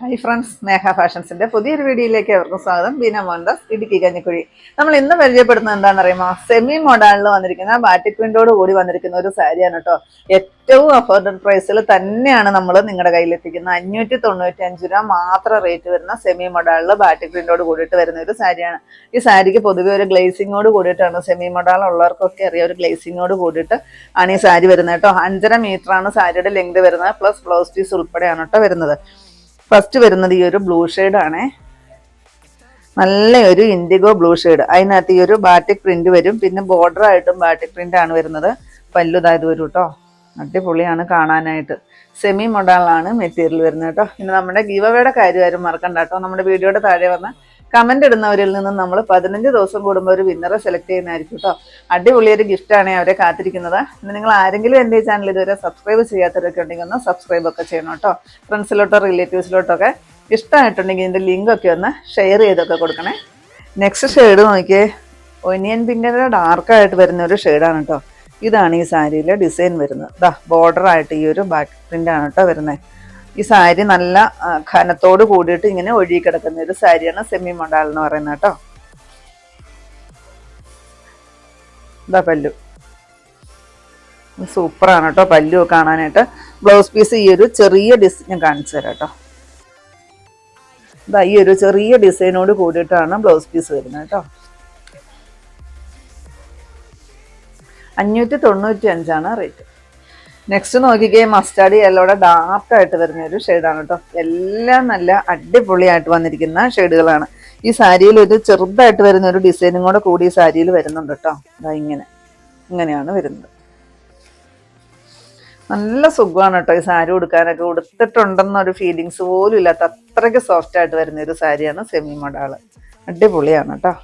Hi friends സ്നേഹ ഫാഷൻസിന്റെ പുതിയൊരു വീഡിയോയിലേക്ക് അവർക്കും സ്വാഗതം. ബീന മോഹൻദാസ് ഇടുക്കി കഞ്ഞിക്കുഴി. നമ്മൾ ഇന്ന് പരിചയപ്പെടുന്നത് എന്താണെന്ന് അറിയുമോ സെമി മോഡലിൽ വന്നിരിക്കുന്ന ബാറ്റിക് പ്രിന്റോട് കൂടി വന്നിരിക്കുന്ന ഒരു സാരിയാണ് കേട്ടോ ഏറ്റവും അഫോർഡബിൾ പ്രൈസിൽ തന്നെയാണ് നമ്മൾ നിങ്ങളുടെ കയ്യിൽ എത്തിക്കുന്നത് അഞ്ഞൂറ്റി തൊണ്ണൂറ്റി അഞ്ച് രൂപ മാത്രം റേറ്റ് വരുന്ന സെമി മൊഡാളിൽ ബാറ്റിക് പ്രിന്റോട് കൂടിയിട്ട് വരുന്ന ഒരു സാരിയാണ്. ഈ സാരിക്ക് പൊതുവെ ഒരു ഗ്ലേസിങ്ങോട് കൂടിയിട്ടാണ് സെമി മൊഡാൾ ഉള്ളവർക്കൊക്കെ അറിയാം. ഒരു ഗ്ലേസിങ്ങോട് കൂടിയിട്ട് ആണ് ഈ സാരി വരുന്നത് കേട്ടോ അഞ്ചര മീറ്റർ ആണ് സാരിയുടെ ലെങ്ത് വരുന്നത്. പ്ലസ് ബ്ലൗസ് പീസ് ഉൾപ്പെടെയാണ് കേട്ടോ വരുന്നത്. ഫസ്റ്റ് വരുന്നത് ഈ ഒരു ബ്ലൂ ഷെയ്ഡാണേ നല്ല ഒരു ഇൻഡിഗോ ബ്ലൂ ഷെയ്ഡ് അതിനകത്ത് ഈ ഒരു ബാറ്റിക് പ്രിന്റ് വരും. പിന്നെ ബോർഡർ ആയിട്ടും ബാറ്റിക് പ്രിന്റ് ആണ് വരുന്നത്. പല്ലുതായത് വരും കേട്ടോ അടിപൊളിയാണ് കാണാനായിട്ട്. സെമി മൊഡാളാണ് മെറ്റീരിയൽ വരുന്നത് കേട്ടോ പിന്നെ നമ്മുടെ ഗീവവയുടെ കാര്യം ആരും മറക്കണ്ട കേട്ടോ നമ്മുടെ വീഡിയോയുടെ താഴെ വന്ന കമന്റ് ഇടുന്നവരിൽ നിന്ന് നമ്മൾ പതിനഞ്ച് ദിവസം കൂടുമ്പോൾ ഒരു വിന്നറെ സെലക്ട് ചെയ്യുന്നതായിരിക്കും കേട്ടോ അടിപൊളിയൊരു ഗിഫ്റ്റാണ് അവരെ കാത്തിരിക്കുന്നത്. പിന്നെ നിങ്ങൾ ആരെങ്കിലും എന്റെ ചാനൽ ഇതുവരെ സബ്സ്ക്രൈബ് ചെയ്യാത്തവരൊക്കെ ഉണ്ടെങ്കിൽ ഒന്ന് സബ്സ്ക്രൈബ് ഒക്കെ ചെയ്യണം കേട്ടോ ഫ്രണ്ട്സിലോട്ടോ റിലേറ്റീവ്സിലോട്ടോ ഒക്കെ ഇഷ്ടമായിട്ടുണ്ടെങ്കിൽ ഇതിന്റെ ലിങ്ക് ഒക്കെ ഒന്ന് ഷെയർ ചെയ്തൊക്കെ കൊടുക്കണേ. നെക്സ്റ്റ് ഷെയ്ഡ് നോക്കിയേ. ഒനിയൻ പിങ്കിന്റെ ഡാർക്കായിട്ട് വരുന്ന ഒരു ഷെയ്ഡാണ് കേട്ടോ ഇതാണ് ഈ സാരിയിലെ ഡിസൈൻ വരുന്നത്. ദാ ബോർഡർ ആയിട്ട് ഈ ഒരു ബാക്ക് പ്രിന്റാണ് ആണ് കേട്ടോ വരുന്നത്. ഈ സാരി നല്ല ഘനത്തോട് കൂടിയിട്ട് ഇങ്ങനെ ഒഴുകി കിടക്കുന്ന ഒരു സാരിയാണ് സെമി മൊണ്ടാൽ എന്ന് പറയുന്നത് കേട്ടോ. ഇതാ പല്ലു. സൂപ്പറാണ് കേട്ടോ പല്ലു കാണാനായിട്ട്. ബ്ലൗസ് പീസ് ഈ ഒരു ചെറിയ ഡിസൈൻ ഞാൻ കാണിച്ചു തരാം കേട്ടോ. ഇതാ ഈ ഒരു ചെറിയ ഡിസൈനോട് കൂടിയിട്ടാണ് ബ്ലൗസ് പീസ് വരുന്നത് കേട്ടോ. അഞ്ഞൂറ്റി തൊണ്ണൂറ്റി അഞ്ചാണ് റേറ്റ് നെക്സ്റ്റ് നോക്കിക്കേ മസ്റ്റാർഡ് യെല്ലോടെ ഡാർക്ക് ആയിട്ട് വരുന്ന ഒരു ഷെയ്ഡാണ് കേട്ടോ എല്ലാം നല്ല അടിപൊളിയായിട്ട് വന്നിരിക്കുന്ന ഷെയ്ഡുകളാണ് ഈ സാരിയിൽ ഒരു ചെറുതായിട്ട് വരുന്ന ഒരു ഡിസൈനും കൂടെ കൂടി സാരിയിൽ വരുന്നുണ്ട് കേട്ടോ അതാ ഇങ്ങനെ. ഇങ്ങനെയാണ് വരുന്നത്. നല്ല സുഖമാണ് കേട്ടോ ഈ സാരി ഉടുക്കാനൊക്കെ. ഉടുത്തിട്ടുണ്ടെന്നൊരു ഫീലിങ്സ് പോലും ഇല്ലാത്ത അത്രയ്ക്ക് സോഫ്റ്റ് ആയിട്ട് വരുന്ന ഒരു സാരിയാണ് സെമി മൊഡാൾ അടിപൊളിയാണ് കേട്ടോ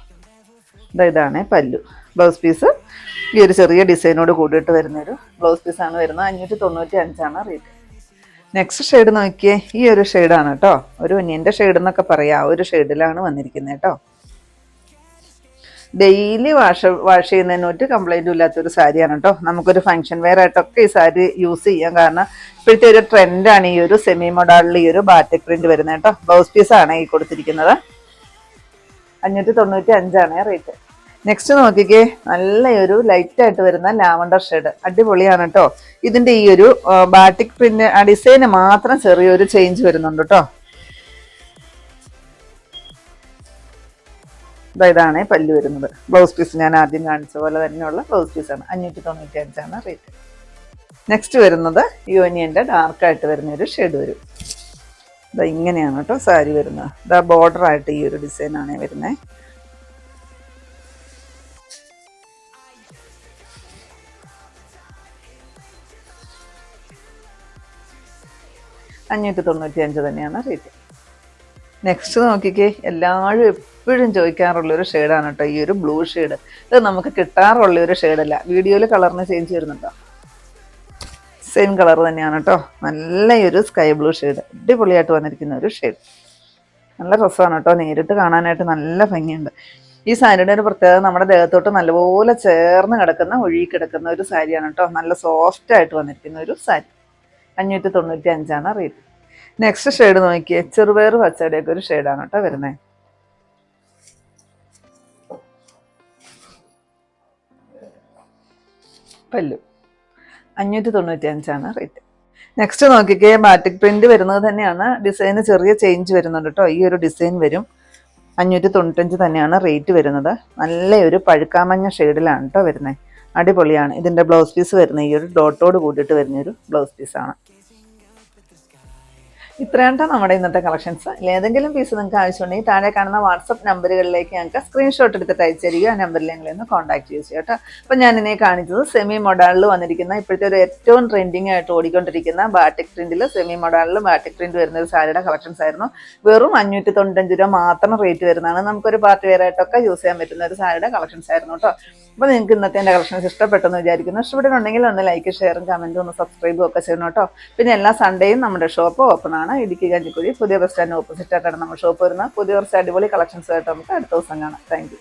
ഇതാ ഇതാണ് പല്ലു. ബ്ലൗസ് പീസ് ഈ ഒരു ചെറിയ ഡിസൈനോട് കൂടിയിട്ട് വരുന്നൊരു ബ്ലൗസ് പീസാണ് വരുന്നത്. അഞ്ഞൂറ്റി തൊണ്ണൂറ്റി അഞ്ചാണ് റേറ്റ് നെക്സ്റ്റ് ഷെയ്ഡ് നോക്കിയേ. ഈ ഒരു ഷെയ്ഡാണ് കേട്ടോ ഒരു ഉന്നിന്റെ ഷെയ്ഡ് എന്നൊക്കെ പറയാം. ആ ഒരു ഷെയ്ഡിലാണ് വന്നിരിക്കുന്നത് കേട്ടോ ഡെയിലി വാഷ് വാഷ് ചെയ്യുന്നതിന് ഒരു കംപ്ലൈന്റും ഇല്ലാത്തൊരു സാരിയാണ് കേട്ടോ നമുക്കൊരു ഫംഗ്ഷൻ വെയർ ആയിട്ടൊക്കെ ഈ സാരി യൂസ് ചെയ്യാം. കാരണം ഇപ്പോഴത്തെ ഒരു ട്രെൻഡാണ് ഈ ഒരു സെമി മൊഡാളിൽ ഈ ഒരു ബാറ്റിക് പ്രിന്റ് വരുന്നത് കേട്ടോ ബ്ലൗസ് പീസാണ് ഈ കൊടുത്തിരിക്കുന്നത്. അഞ്ഞൂറ്റി തൊണ്ണൂറ്റി അഞ്ചാണ് റേറ്റ് നെക്സ്റ്റ് നോക്കിക്കേ നല്ലൊരു ലൈറ്റ് ആയിട്ട് വരുന്ന ലാവണ്ടർ ഷെയ്ഡ്. അടിപൊളിയാണ് കേട്ടോ ഇതിന്റെ ഈ ഒരു ബാറ്റിക് പ്രിന്റ് ആ ഡിസൈന് മാത്രം ചെറിയൊരു ചേഞ്ച് വരുന്നുണ്ട് കേട്ടോ ഇതാണ് പല്ല് വരുന്നത്. ബ്ലൗസ് പീസ് ഞാൻ ആദ്യം കാണിച്ച പോലെ തന്നെയുള്ള ബ്ലൗസ് പീസാണ് അഞ്ഞൂറ്റി തൊണ്ണൂറ്റി അഞ്ചാണ് റേറ്റ് നെക്സ്റ്റ് വരുന്നത് യൂനിയന്റെ ഡാർക്കായിട്ട് വരുന്ന ഒരു ഷെയ്ഡ് വരും. ഇതാ ഇങ്ങനെയാണ് കേട്ടോ സാരി വരുന്നത്. ഇതാ ബോർഡർ ആയിട്ട് ഈ ഒരു ഡിസൈനാണ് വരുന്നത് അഞ്ഞൂറ്റി തൊണ്ണൂറ്റി അഞ്ച് തന്നെയാണ് റേറ്റ്. നെക്സ്റ്റ് നോക്കിക്കേ എല്ലാവരും എപ്പോഴും ചോദിക്കാറുള്ള ഒരു ഷെയ്ഡാണ് കേട്ടോ ഈ ഒരു ബ്ലൂ ഷെയ്ഡ് ഇത് നമുക്ക് കിട്ടാറുള്ള ഒരു ഷെയ്ഡല്ല വീഡിയോയിൽ കളറിന് ചേഞ്ച് വരുന്നുണ്ടോ? സെയിം കളർ തന്നെയാണ് കേട്ടോ നല്ല ഒരു സ്കൈ ബ്ലൂ ഷെയ്ഡ് അടിപൊളിയായിട്ട് വന്നിരിക്കുന്ന ഒരു ഷെയ്ഡ് നല്ല രസമാണ് കേട്ടോ നേരിട്ട് കാണാനായിട്ട് നല്ല ഭംഗിയുണ്ട്. ഈ സാരിയുടെ ഒരു പ്രത്യേകത നമ്മുടെ ദേഹത്തോട്ട് നല്ലപോലെ ചേർന്ന് കിടക്കുന്ന ഒഴുകി കിടക്കുന്ന ഒരു സാരിയാണ് കേട്ടോ നല്ല സോഫ്റ്റ് ആയിട്ട് വന്നിരിക്കുന്ന ഒരു സാരി. അഞ്ഞൂറ്റി തൊണ്ണൂറ്റി അഞ്ചാണ് റേറ്റ് നെക്സ്റ്റ് ഷെയ്ഡ് നോക്കിയേ ചെറുപയർ പച്ചടിയൊക്കെ ഒരു ഷെയ്ഡാണ് കേട്ടോ വരുന്നത് പല്ലു. അഞ്ഞൂറ്റി തൊണ്ണൂറ്റി അഞ്ചാണ് റേറ്റ് നെക്സ്റ്റ് നോക്കിക്കേ മാറ്റിക് പ്രിന്റ് വരുന്നത് തന്നെയാണ്. ഡിസൈന് ചെറിയ ചേഞ്ച് വരുന്നുണ്ട് കേട്ടോ. ഈ ഒരു ഡിസൈൻ വരും. അഞ്ഞൂറ്റി തൊണ്ണൂറ്റഞ്ച് തന്നെയാണ് റേറ്റ് വരുന്നത്. നല്ല ഒരു പഴുക്കാമഞ്ഞ ഷെയ്ഡിലാണ് കേട്ടോ വരുന്നത് അടിപൊളിയാണ്. ഇതിന്റെ ബ്ലൗസ് പീസ് വരുന്ന ഈ ഒരു ഡോട്ടോട് കൂടിയിട്ട് വരുന്നൊരു ബ്ലൗസ് പീസാണ് ഇത്രയാണ് നമ്മുടെ ഇന്നത്തെ കളക്ഷൻസ് ഏതെങ്കിലും പീസ് നിങ്ങൾക്ക് ആവശ്യമുണ്ടെങ്കിൽ താഴെ കാണുന്ന വാട്സപ്പ് നമ്പറുകളിലേക്ക് ഞങ്ങൾക്ക് സ്ക്രീൻഷോട്ട് എടുത്തിട്ട് അയച്ചു തരിക. ആ നമ്പറിൽ ഞങ്ങളെ ഒന്ന് കോൺടാക്ട് ചെയ്യുക കേട്ടോ. അപ്പോൾ ഞാൻ ഇനി കാണിച്ചത് സെമി മൊഡാളിൽ വന്നിരിക്കുന്ന ഇപ്പോഴത്തെ ഒരു ഏറ്റവും ട്രെൻഡിങ് ആയിട്ട് ഓടിക്കൊണ്ടിരിക്കുന്ന ബാറ്റിക് പ്രിന്റിൽ സെമി മൊഡാളിൽ ബാറ്റിക് പ്രിന്റ് വരുന്ന ഒരു സാരിയുടെ കളക്ഷൻസ് ആയിരുന്നു. വെറും അഞ്ഞൂറ്റി തൊണ്ണൂറ്റഞ്ച് രൂപ മാത്രം റേറ്റ് വരുന്നതാണ്. നമുക്കൊരു പാർട്ടി വെയർ ആയിട്ടൊക്കെ യൂസ് ചെയ്യാൻ പറ്റുന്ന ഒരു സാരിയുടെ കളക്ഷൻസ് ആയിരുന്നു കേട്ടോ. അപ്പോൾ നിങ്ങൾക്ക് ഇന്നത്തെ എന്റെ കളക്ഷൻസ് ഇഷ്ടപ്പെട്ടെന്ന് വിചാരിക്കുന്നു. ഇഷ്ടപ്പെട്ടിട്ടുണ്ടെങ്കിൽ ഒന്ന് ലൈക്ക് ഷെയറും കമന്റും ഒന്ന് സബ്സ്ക്രൈബും ഒക്കെ ചെയ്യണം കേട്ടോ. പിന്നെ എല്ലാ സൺഡേയും നമ്മുടെ ഷോപ്പ് ഓപ്പൺ ആണ്. ഇടുക്കി കഞ്ഞിക്കുഴി പുതിയ ബസ് സ്റ്റാൻഡിന് ഓപ്പോസിറ്റ് ആയിട്ടാണ് നമ്മുടെ ഷോപ്പ് വരുന്നത്. പുതിയ കുറച്ച് അടിപൊളി കളക്ഷൻസ് ആയിട്ട് നമുക്ക് അടുത്ത ദിവസം കാണാം. താങ്ക്